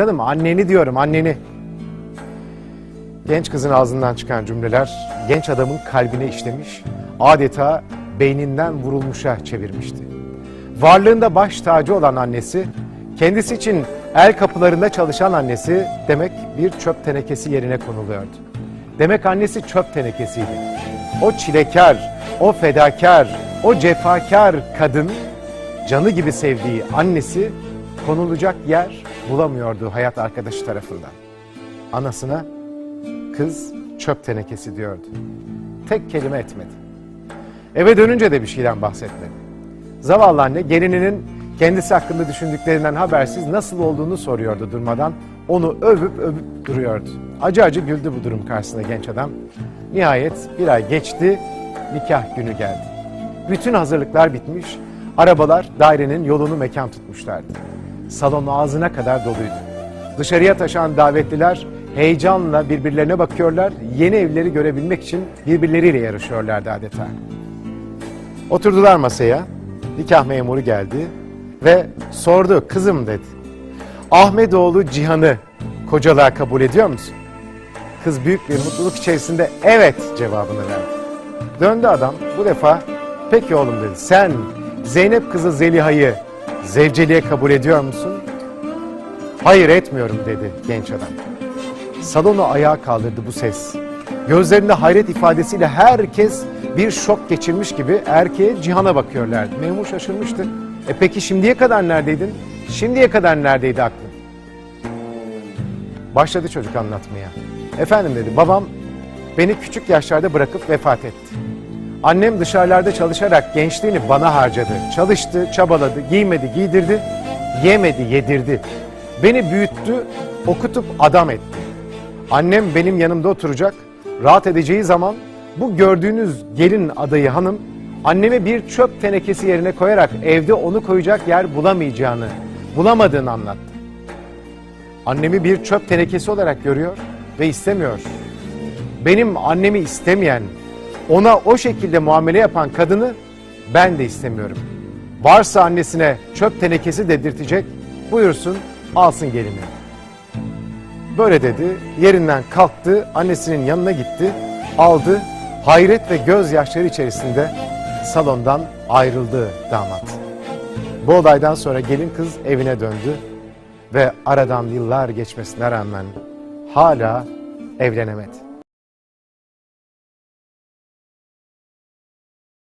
Canım anneni diyorum anneni. Genç kızın ağzından çıkan cümleler genç adamın kalbine işlemiş, adeta beyninden vurulmuşa çevirmişti. Varlığında baş tacı olan annesi, kendisi için el kapılarında çalışan annesi demek bir çöp tenekesi yerine konuluyordu. Demek annesi çöp tenekesiydi. O çilekar, o fedakar, o cefakar kadın canı gibi sevdiği annesi konulacak yer bulamıyordu hayat arkadaşı tarafından. Anasına kız çöp tenekesi diyordu. Tek kelime etmedi. Eve dönünce de bir şeyden bahsetmedi. Zavallı anne gelininin kendisi hakkında düşündüklerinden habersiz nasıl olduğunu soruyordu durmadan. Onu övüp övüp duruyordu. Acı acı güldü bu durum karşısında genç adam. Nihayet bir ay geçti, nikah günü geldi. Bütün hazırlıklar bitmiş, arabalar dairenin yolunu mekan tutmuşlardı. Salon ağzına kadar doluydu. Dışarıya taşan davetliler heyecanla birbirlerine bakıyorlar, yeni evleri görebilmek için birbirleriyle yarışıyorlardı adeta. Oturdular masaya, nikah memuru geldi ve sordu, kızım dedi. Ahmetoğlu Cihan'ı kocalığa kabul ediyor musun? Kız büyük bir mutluluk içerisinde evet cevabını verdi. Döndü adam bu defa peki oğlum dedi sen Zeynep kızı Zeliha'yı zevceliğe kabul ediyor musun? Hayır etmiyorum dedi genç adam. Salonu ayağa kaldırdı bu ses. Gözlerinde hayret ifadesiyle herkes bir şok geçirmiş gibi erkeğe Cihan'a bakıyorlardı. Memur şaşırmıştı. E peki şimdiye kadar neredeydin? Şimdiye kadar neredeydi aklın? Başladı çocuk anlatmaya. Efendim dedi babam beni küçük yaşlarda bırakıp vefat etti. Annem dışarılarda çalışarak gençliğini bana harcadı. Çalıştı, çabaladı, giymedi, giydirdi, yemedi, yedirdi. Beni büyüttü, okutup adam etti. Annem benim yanımda oturacak, rahat edeceği zaman bu gördüğünüz gelin adayı hanım annemi bir çöp tenekesi yerine koyarak evde onu koyacak yer bulamayacağını, bulamadığını anlattı. Annemi bir çöp tenekesi olarak görüyor ve istemiyor. Benim annemi istemeyen, ona o şekilde muamele yapan kadını ben de istemiyorum. Varsa annesine çöp tenekesi dedirtecek, buyursun alsın gelini. Böyle dedi, yerinden kalktı, annesinin yanına gitti, aldı, hayret ve gözyaşları içerisinde salondan ayrıldı damat. Bu olaydan sonra gelin kız evine döndü ve aradan yıllar geçmesine rağmen hala evlenemedi.